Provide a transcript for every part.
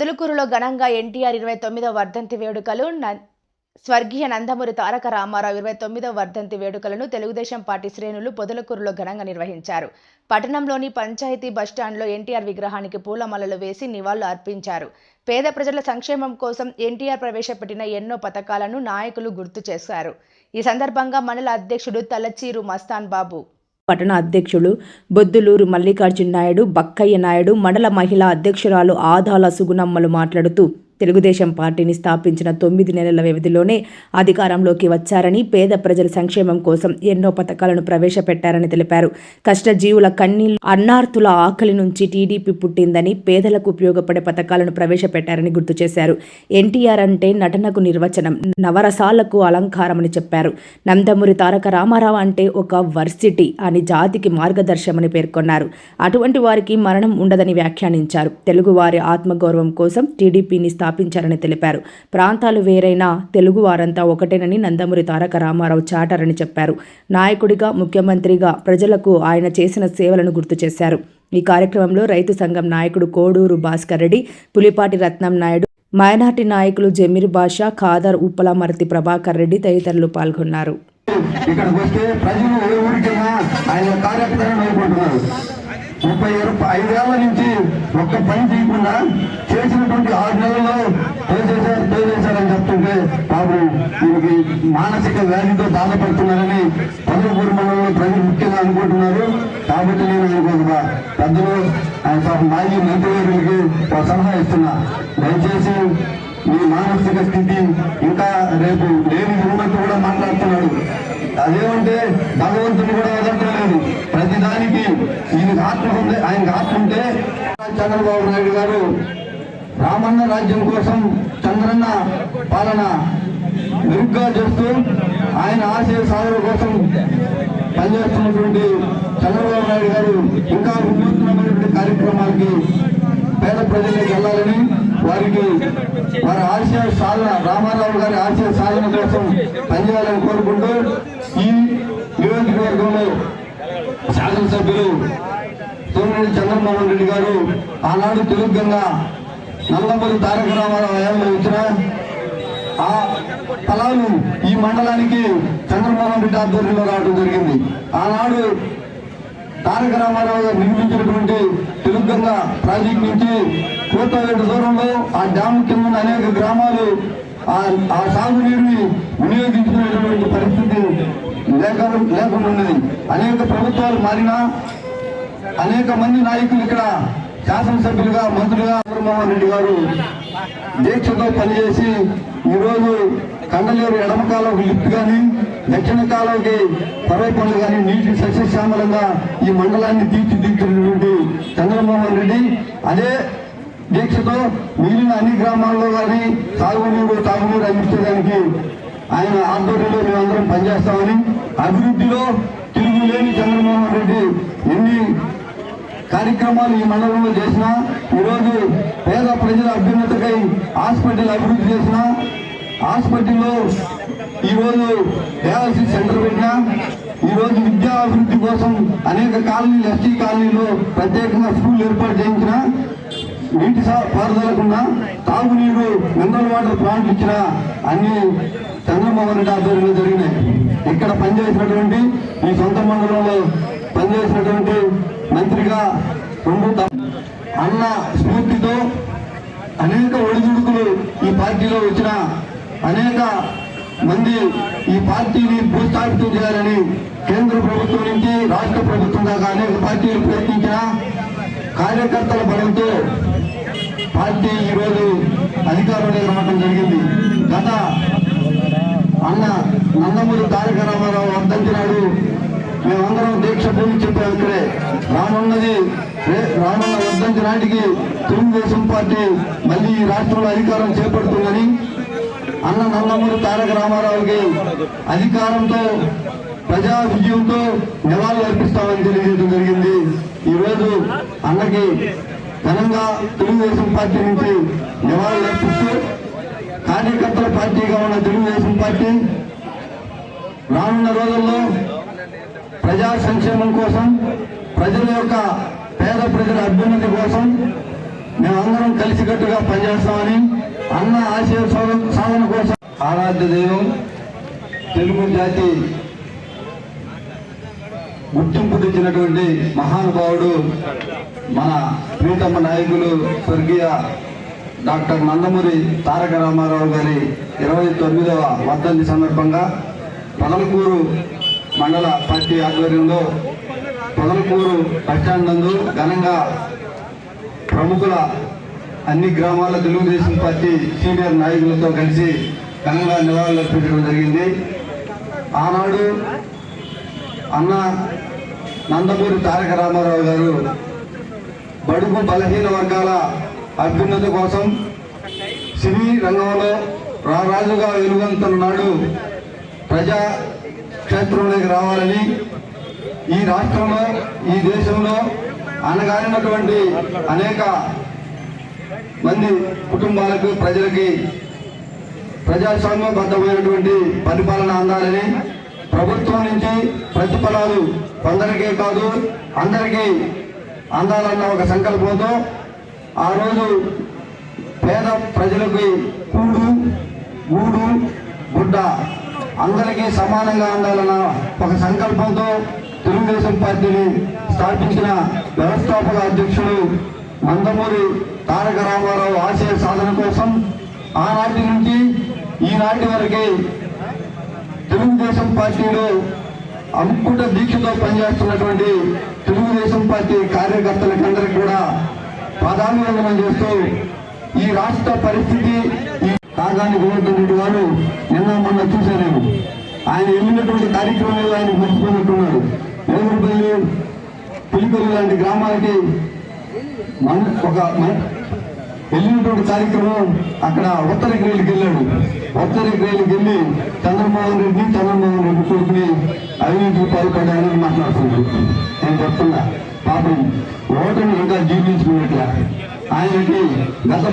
పొదులుకూరులో ఘనంగా ఎన్టీఆర్ ఇరవై తొమ్మిదవ వర్ధంతి వేడుకలు స్వర్గీయ నందమూరి తారక రామారావు ఇరవై తొమ్మిదవ వర్ధంతి వేడుకలను తెలుగుదేశం పార్టీ శ్రేణులు పొదలకూరులో ఘనంగా నిర్వహించారు. పట్టణంలోని పంచాయతీ బస్టాండ్లో ఎన్టీఆర్ విగ్రహానికి పూలమాలలు వేసి నివాళులు అర్పించారు. పేద ప్రజల సంక్షేమం కోసం ఎన్టీఆర్ ప్రవేశపెట్టిన ఎన్నో పథకాలను నాయకులు గుర్తు చేశారు. ఈ సందర్భంగా మండల అధ్యక్షుడు తలచీరు మస్తాన్ బాబు పట్టణ అధ్యక్షులు బొద్దులూరు మల్లికార్జున నాయుడు బక్కయ్య నాయుడు మండల మహిళా అధ్యక్షురాలు ఆదాల సుగుణమ్మలు మాట్లాడుతూ తెలుగుదేశం పార్టీని స్థాపించిన తొమ్మిది నెలల వ్యవధిలోనే అధికారంలోకి వచ్చారని పేద ప్రజల సంక్షేమం కోసం ఎన్నో పథకాలను ప్రవేశపెట్టారని తెలిపారు. కష్టజీవుల కన్నీళ్ళు అన్నార్తుల ఆకలి నుంచి టీడీపీ పుట్టిందని పేదలకు ఉపయోగపడే పథకాలను ప్రవేశపెట్టారని గుర్తు చేశారు. ఎన్టీఆర్ అంటే నటనకు నిర్వచనం నవరసాలకు అలంకారమని చెప్పారు. నందమూరి తారక రామారావు అంటే ఒక వర్సిటీ అని జాతికి మార్గదర్శమని పేర్కొన్నారు. అటువంటి వారికి మరణం ఉండదని వ్యాఖ్యానించారు. తెలుగువారి ఆత్మగౌరవం కోసం టీడీపీని స్థాపించారని తెలిపారు. ప్రాంతాలు వేరైనా తెలుగు వారంతా ఒకటేనని నందమూరి తారక రామారావు చాటారని చెప్పారు. నాయకుడిగా ముఖ్యమంత్రిగా ప్రజలకు ఆయన చేసిన సేవలను గుర్తు చేశారు. ఈ కార్యక్రమంలో రైతు సంఘం నాయకుడు కోడూరు భాస్కర్ రెడ్డి పులిపాటి రత్నం నాయుడు మైనార్టీ నాయకులు జమీర్ బాషా ఖాదర్ ఉప్పలమర్తి ప్రభాకర్ రెడ్డి తదితరులు పాల్గొన్నారు. ఇక్కడికి వస్తే ప్రజలు ఏ ఊరికైనా ఆయన కార్యక్రమం అనుకుంటున్నారు ముప్పై ఐదేళ్ళ నుంచి ఒక్క పని చేయకుండా చేసినటువంటి బాబు దీనికి మానసిక వ్యాధితో బాధపడుతున్నారని పదవపూర్ మండలంలో ప్రజలు ముఖ్యంగా అనుకుంటున్నారు. కాబట్టి నేను ఆయనకు పెద్దలు ఆయన పాపం మాజీ మంత్రివర్యులకి ఒక సలహా ఇస్తున్నా. దయచేసి మీ మానసిక స్థితి ఇంకా రేపు లేని ఉన్నట్టు కూడా మాట్లాడుతున్నాడు. అదేమంటే భగవంతుని కూడా వదలలేదు ప్రతిదానికి ఈయనకి ఆత్మ ఉంది ఆయనకి ఆత్మ ఉంటే చంద్రబాబు నాయుడు గారు రామన్న రాజ్యం కోసం చంద్రన్న పాలన మెరుగ్గా చేస్తూ ఆయన ఆశయ సాధన కోసం పనిచేస్తున్నటువంటి చంద్రబాబు నాయుడు గారు ఇంకా వినూత్నమైనటువంటి కార్యక్రమాలకి పేద ప్రజలకు వెళ్ళాలని వారికి వారి ఆశయ సాధన రామారావు గారి ఆశయ సాధన కోసం పనిచేయాలని కోరుకుంటూ ఈ నియోజకవర్గంలో శాసనసభ్యులు సోమిరెడ్డి చంద్రమోహన్ రెడ్డి గారు ఆనాడు తెలుగుగా నల్లమల్లి తారక రామారావు హయాంలో ఇచ్చిన ఆ స్థలాలు ఈ మండలానికి చంద్రమోహన్ రెడ్డి ఆధ్వర్యంలో రావడం జరిగింది. ఆనాడు తారక రామారావు గారు నిర్మించినటువంటి తెలుగంగా ప్రాజెక్ట్ నుంచి కోతవేట దూరంలో ఆ డ్యామ్ కింద అనేక గ్రామాలు ఆ- ఆ సాగునీరుని వినియోగించుకునేటువంటి పరిస్థితి లేక లేకుండా ఉన్నది. అనేక ప్రభుత్వాలు మారినా అనేక మంది నాయకులు ఇక్కడ శాసనసభ్యులుగా మంత్రులుగా చంద్రమోహన్ రెడ్డి గారు దీక్షతో పనిచేసి ఈరోజు కండలేరు ఎడమ కాలంకి లిఫ్ట్ కానీ దక్షిణ కాలంకి పరవై పనులు కానీ నీటి సస్యశ్యామలంగా ఈ మండలాన్ని తీర్చిదిద్దుతున్నటువంటి చంద్రమోహన్ రెడ్డి అదే దీక్షతో మిగిలిన అన్ని గ్రామాల్లో కానీ సాగునీరు తాగునీరు అందించడానికి ఆయన ఆధ్వర్యంలో మేమందరం పనిచేస్తామని అభివృద్ధిలో తిరుగులేని చంద్రమోహన్ రెడ్డి ఎన్ని కార్యక్రమాలు ఈ మండలంలో చేసిన ఈరోజు పేద ప్రజల అభ్యున్నతకై హాస్పిటల్ అభివృద్ధి చేసిన హాస్పిటల్లో ఈరోజు డయాలసిస్ సెంటర్ పెట్టినా ఈరోజు విద్యా అభివృద్ధి కోసం అనేక కాలనీలు ఎస్టీ కాలనీలో ప్రత్యేకంగా స్కూల్ ఏర్పాటు చేయించిన నీటి సా- పారుదలకుండా తాగునీరు మినరల్ వాటర్ ప్లాంట్లు ఇచ్చిన అన్ని చంద్రమోహన్ రెడ్డి ఆధ్వర్యంలో జరిగినాయి. ఇక్కడ పనిచేసినటువంటి ఈ సొంత మండలంలో పనిచేసినటువంటి మంత్రిగా రెండు అన్న స్ఫూర్తితో అనేక ఒడిదుడుకులు ఈ పార్టీలో వచ్చిన అనేక మంది ఈ పార్టీని భూస్థాపితం చేయాలని కేంద్ర ప్రభుత్వం నుంచి రాష్ట్ర ప్రభుత్వం దాకా అనేక పార్టీలు ప్రయత్నించిన కార్యకర్తల బలంతో పార్టీ ఈరోజు అధికారంలోకి రావడం జరిగింది. గత అన్న నందమూరి తారక రామారావు వర్ధంతి నాడు మేమందరం దీక్ష భూమి చెప్పాం ఇక్కడే. రానున్నది రానున్న వర్ధంతి నాటికి తెలుగుదేశం పార్టీ మళ్ళీ ఈ రాష్ట్రంలో అధికారం చేపడుతుందని అన్న నందమూరి తారక రామారావుకి అధికారంతో ప్రజా విజయంతో నివాళులు అర్పిస్తామని తెలియజేయడం జరిగింది. ఈరోజు అన్నకి ఘనంగా తెలుగుదేశం పార్టీ నుంచి నివాళులు అర్పిస్తూ కార్యకర్తల పార్టీగా ఉన్న తెలుగుదేశం పార్టీ రానున్న రోజుల్లో ప్రజా సంక్షేమం కోసం ప్రజల యొక్క పేద ప్రజల అభ్యున్నతి కోసం మేమందరం కలిసికట్టుగా పనిచేస్తామని అన్న ఆశయ సాధన సాధన కోసం ఆరాధ్య దైవం తెలుగు జాతి గుర్తింపు తెచ్చినటువంటి మహానుభావుడు మన ప్రీతమ్మ నాయకులు స్వర్గీయ డాక్టర్ నందమూరి తారక రామారావు గారి ఇరవై తొమ్మిదవ వర్ధంతి సందర్భంగా పొదలకూరు మండల పార్టీ ఆధ్వర్యంలో పొదలకూరు బస్టాండ్ నందు ఘనంగా ప్రముఖుల అన్ని గ్రామాల తెలుగుదేశం పార్టీ సీనియర్ నాయకులతో కలిసి ఘనంగా నివాళులర్పించడం జరిగింది. ఆనాడు అన్న నందమూరి తారక రామారావు గారు బడుగు బలహీన వర్గాల అభ్యున్నతి కోసం సినీ రంగంలో రారాజుగా వెలుగొంతున్న నాడు ప్రజా క్షేత్రంలోకి రావాలని ఈ రాష్ట్రంలో ఈ దేశంలో అనగానినటువంటి అనేక మంది కుటుంబాలకు ప్రజలకి ప్రజాస్వామ్యబద్ధమైనటువంటి పరిపాలన అందాలని ప్రభుత్వం నుంచి ప్రతిఫలాలు కొందరికే కాదు అందరికీ అందాలన్న ఒక సంకల్పంతో ఆ రోజు పేద ప్రజలకి కూడు గూడు గుడ్డ అందరికీ సమానంగా అందాలన్న ఒక సంకల్పంతో తెలుగుదేశం పార్టీని స్థాపించిన వ్యవస్థాపక అధ్యక్షుడు నందమూరి తారక రామారావు ఆశయ సాధన కోసం ఆనాటి నుంచి ఈనాటి వరకే తెలుగుదేశం పార్టీలో అంకుట దీక్షతో పనిచేస్తున్నటువంటి తెలుగుదేశం పార్టీ కార్యకర్తలకందరికీ కూడా పాదాభివందనం చేస్తూ ఈ రాష్ట్ర పరిస్థితి మార్గాన్ని కాగాని గోవర్ధన్ రెడ్డి నిన్న మొన్న చూశాను ఆయన వెళ్ళినటువంటి కార్యక్రమాలు ఆయన మర్చిపోయినట్టున్నారు నేదురుపల్లి పులిపల్లి లాంటి గ్రామాలకి ఒక వెళ్ళినటువంటి కార్యక్రమం అక్కడ ఉత్తర గ్రేలికి వెళ్ళాడు. ఉత్తర గ్రేలికి వెళ్ళి చంద్రమోహన్ రెడ్డి చంద్రమోహన్ రెడ్డి కొడుకుని అవినీతికి పాల్పడ్డాయని మాట్లాడుతున్నాడు. నేను చెప్తున్నా పాపం ఓటమి ఇంకా జీవించి ఆయనకి గత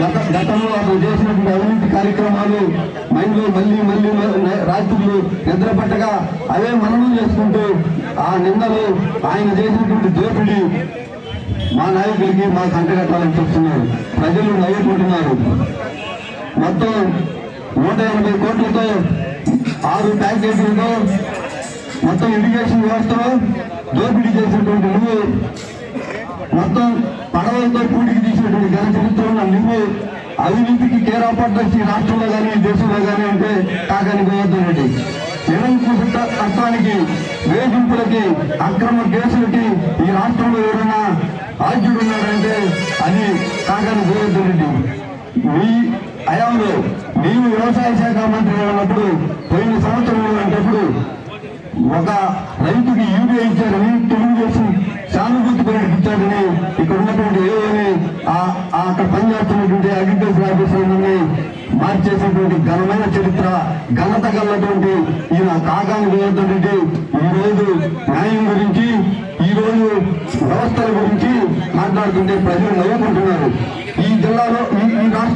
గత గతంలో అతను చేసినటువంటి అవినీతి కార్యక్రమాలు మైండ్లో మళ్ళీ మళ్ళీ రాత్రులు నిద్ర పట్టగా అవే మననం చేసుకుంటూ ఆ నిందలు ఆయన చేసినటువంటి దోపిడి మా నాయకులకి మా కంటగట్టాలని చూస్తున్నారు ప్రజలు నవ్వుకుంటున్నారు. మొత్తం నూట ఎనభై కోట్లతో ఆరు ప్యాకేజీలతో మొత్తం ఇరిగేషన్ వ్యవస్థలో దోపిడీ చేసినటువంటి నువ్వు మొత్తం పడవలతో కూడికి తీసినటువంటి ఘన చరిత్ర ఉన్న నువ్వు అవినీతికి కేరాపడ్డ ఈ రాష్ట్రంలో కానీ దేశంలో కానీ అంటే కాకని గోవర్ధన్ రెడ్డి. నిరంకుశ తత్వానికి వేధింపులకి అక్రమ కేసులకి ఈ రాష్ట్రంలో ఎవరైనా ఆద్యుడు ఉన్నాడంటే అది కాకని గోవర్ధన్ రెడ్డి. మీ హయాంలో నీవు వ్యవసాయ శాఖ మంత్రి ఉన్నప్పుడు పోయిన సంవత్సరంలో అంటప్పుడు ఒక రైతుకి యూరియా ఇచ్చారని తెలుగుదేశం సానుభూతి ప్రకటించారని ఇక్కడ ఉన్నటువంటి ఏవోని ఆ- ఆ అక్కడ పనిచేస్తున్నటువంటి అగ్రికల్చర్ ఆఫీసర్లని మార్చేసినటువంటి ఘనమైన చరిత్ర ఘనత గలటువంటి ఈయన కాకాని గోవర్ధన్ ఈ రోజు న్యాయం గురించి ఈరోజు వ్యవస్థల గురించి మాట్లాడుతుంటే ప్రజలు నవ్వుకుంటున్నారు. ఈ జిల్లాలో ఈ రాష్ట్ర